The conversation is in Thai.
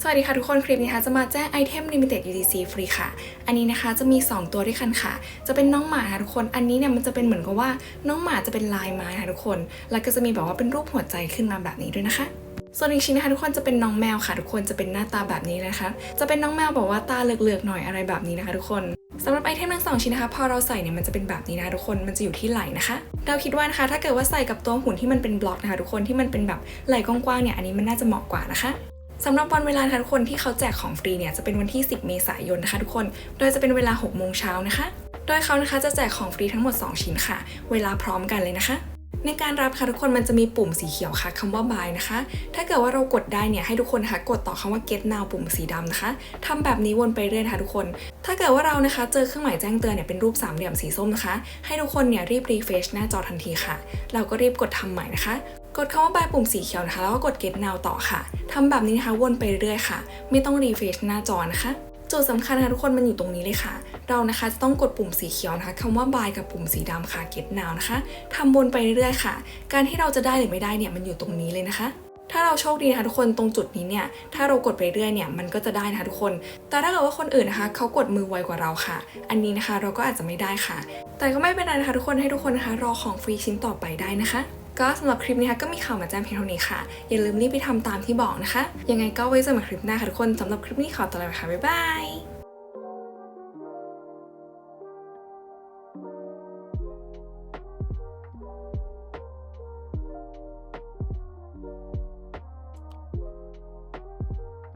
สวัสดีค่ะทุกคนคลิปนี้นะคะจะมาแจ้งไอเทม Limited UTC ฟรีค่ะ อันนี้นะคะจะมี 2 ตัวด้วยกันค่ะ จะเป็นน้องหมาค่ะทุกคนอันนี้เนี่ยมันจะเป็นเหมือนกับว่าน้องหมาจะเป็นลายไม้ค่ะทุกคน แล้วก็จะมีแบบว่าเป็นรูปหัวใจขึ้นมาแบบนี้ด้วยนะคะส่วนอีกชิ้นนะคะทุกคนจะเป็นน้องแมวค่ะทุกคนจะเป็นหน้าตาแบบนี้นะคะ จะเป็นน้องแมวแบบว่าตาเหลือกๆหน่อยอะไรแบบนี้นะคะทุกคนสำหรับไอเทมทั้งสองชิ้นนะคะพอเราใส่เนี่ยมันจะเป็นแบบนี้นะะทุกคนมันจะอยู่ที่ไหล่นะคะเราคิดว่านะคะถ้าเกิดว่าใส่กับตัวหุ่นที่มันเป็นบล็อกนะคะทุกคนที่มันเป็นแบบไหล่กว้างๆเนี่ยอันนี้มันน่าจะเหมาะกว่านะคะ สำหรับวันเวลาทุกคนที่เขาแจกของฟรีเนี่ยจะเป็นวันที่ 10 เมษายนนะคะทุกคน โดยจะเป็นเวลา 6 โมงเช้านะคะ โดยเขานะคะจะแจกของฟรีทั้งหมด 2 ชิ้นค่ะ เวลาพร้อมกันเลยนะคะ ในการรับค่ะทุกคนมันจะมีปุ่มสีเขียวค่ะคำว่า buy นะคะ ถ้าเกิดว่าเรากดได้เนี่ยให้ทุกคนนะคะกดต่อคำว่า get now ปุ่มสีดำนะคะทำแบบนี้วนไปเรื่อยนะคะทุกคน ถ้าเกิดว่าเรานะคะเจอเครื่องหมายแจ้งเตือนเนี่ยเป็นรูปสามเหลี่ยมสีส้มนะคะ ให้ทุกคนเนี่ยรีบ refresh หน้าจอทันทีค่ะ เราก็รีบกดทำใหม่นะคะ กดคำว่า buy ปุ่มสีเขียวนะคะแล้วก็กด get now ต่อค่ะทำแบบนี้นะคะวนไปเรื่อยๆค่ะ ไม่ต้อง refresh หน้าจอนะคะจุดสำคัญนะคะทุกคนมันอยู่ตรงนี้เลยค่ะ เรานะคะจะต้องกดปุ่มสีเขียวนะคะคำว่า buy กับปุ่มสีดำค่ะ get now นะคะทำวนไปเรื่อยๆค่ะ การที่เราจะได้หรือไม่ได้เนี่ยมันอยู่ตรงนี้เลยนะคะถ้าเราโชคดีนะคะทุกคนตรงจุดนี้เนี่ยถ้าเรากดไปเรื่อยเนี่ยมันก็จะได้นะคะทุกคน แต่ถ้าเกิดว่าคนอื่นนะคะเขากดมือไวกว่าเราค่ะ อันนี้นะคะเราก็อาจจะไม่ได้ค่ะ แต่ก็ไม่เป็นไรนะคะทุกคนให้ทุกคนนะคะรอของฟรีชิ้นต่อไปได้นะคะ ก็สำหรับคลิปนี้ค่ะก็มีข่าวมาแจ้งเพียงเท่านี้ค่ะ อย่าลืมรีบไปทำตามที่บอกนะคะ ยังไงก็ไว้เจอกันคลิปหน้าค่ะทุกคนสำหรับคลิปนี้ขอตัวลาไปค่ะบ๊ายบาย